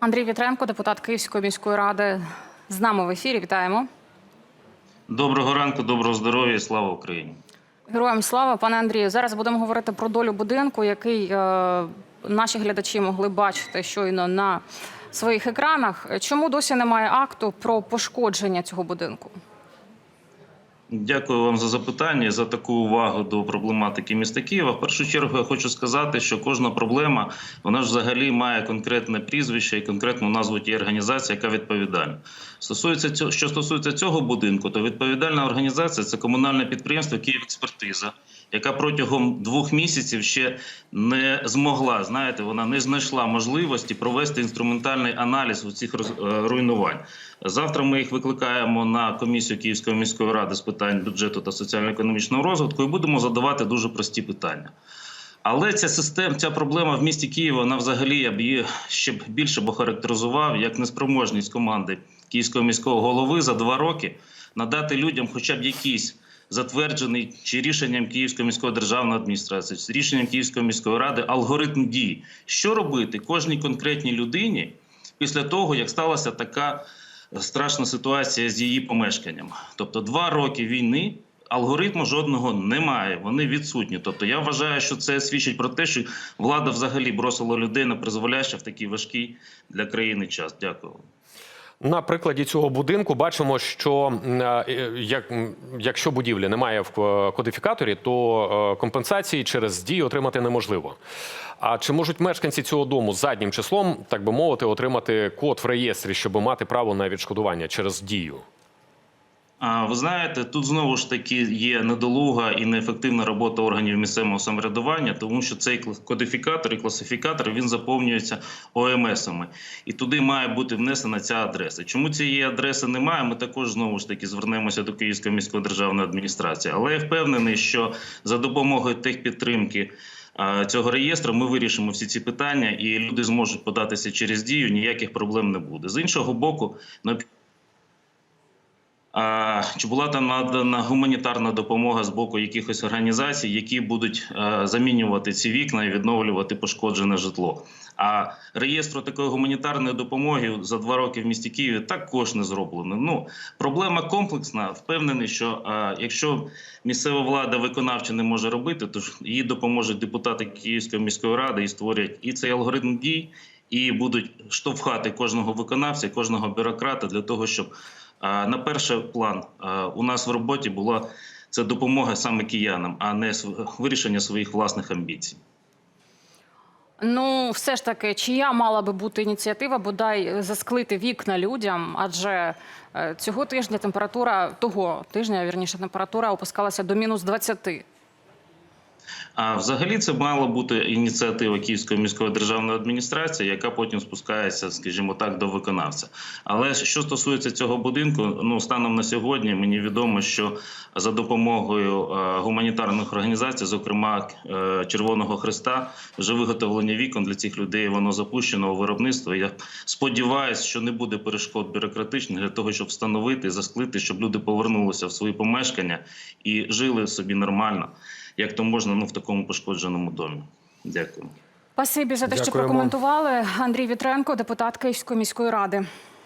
Андрій Вітренко, депутат Київської міської ради, з нами в ефірі. Вітаємо. Доброго ранку, доброго здоров'я, і слава Україні. Героям слава, пане Андрію. Зараз будемо говорити про долю будинку, який е, наші глядачі могли бачити щойно на своїх екранах. Чому досі немає акту про пошкодження цього будинку? Дякую вам за запитання і за таку увагу до проблематики міста Києва. В першу чергу я хочу сказати, що кожна проблема вона ж взагалі має конкретне прізвище і конкретну назву тієї організації, яка відповідальна. Стосується цього, що стосується цього будинку, то відповідальна організація це комунальне підприємство Київекспертиза, яка протягом двох місяців ще не змогла. Знаєте, вона не знайшла можливості провести інструментальний аналіз у цих е, руйнувань. Завтра ми їх викликаємо на комісію Київської міської ради з питань бюджету та соціально-економічного розвитку і будемо задавати дуже прості питання. Але ця система, ця проблема в місті Києва, вона взагалі я б її ще більше б охарактеризував як неспроможність команди Київського міського голови за два роки надати людям хоча б якийсь затверджений чи рішенням Київської міської державної адміністрації, чи рішенням Київської міської ради алгоритм дій. Що робити кожній конкретній людині після того, як сталася така страшна ситуація з її помешканням? Тобто два роки війни. Алгоритму жодного немає, вони відсутні. Тобто я вважаю, що це свідчить про те, що влада взагалі бросила людей на призволяще в такий важкий для країни час. Дякую. На прикладі цього будинку бачимо, що е, як, якщо будівлі немає в кодифікаторі, то е, компенсації через дії отримати неможливо. А чи можуть мешканці цього дому заднім числом, так би мовити, отримати код в реєстрі, щоб мати право на відшкодування через дію? Ви знаєте, тут знову ж таки є недолуга і неефективна робота органів місцевого самоврядування, тому що цей кодифікатор і класифікатор він заповнюється ОМСами, і туди має бути внесена ця адреса. Чому цієї адреси немає? Ми також знову ж таки звернемося до Київської міської державної адміністрації. Але я впевнений, що за допомогою техпідтримки цього реєстру ми вирішимо всі ці питання, і люди зможуть податися через дію. Ніяких проблем не буде. З іншого боку, Чи була там надана гуманітарна допомога з боку якихось організацій, які будуть е, замінювати ці вікна і відновлювати пошкоджене житло? А реєстру такої гуманітарної допомоги за два роки в місті Києві також не зроблено. Ну проблема комплексна. Впевнений, що е, якщо місцева влада виконавча не може робити, то їй допоможуть депутати Київської міської ради і створять і цей алгоритм дій, і будуть штовхати кожного виконавця, кожного бюрократа для того, щоб а, На перший план у нас в роботі була це допомога саме киянам, а не вирішення своїх власних амбіцій. Ну, все ж таки, чия мала би бути ініціатива, бодай засклити вікна людям, адже е, цього тижня температура того тижня, вірніше, температура опускалася до мінус 20. А взагалі це мала бути ініціатива Київської міської державної адміністрації, яка потім спускається, скажімо так, до виконавця. Але що стосується цього будинку, ну станом на сьогодні мені відомо, що за допомогою е, гуманітарних організацій, зокрема е, Червоного Христа, вже виготовлення вікон для цих людей воно запущено у виробництво. Я сподіваюся, що не буде перешкод бюрократичних для того, щоб встановити, засклити, щоб люди повернулися в свої помешкання і жили собі нормально як то можна ну, в такому пошкодженому домі. Дякую. Спасибі за те, що прокоментували. Андрій Вітренко, депутат Київської міської ради.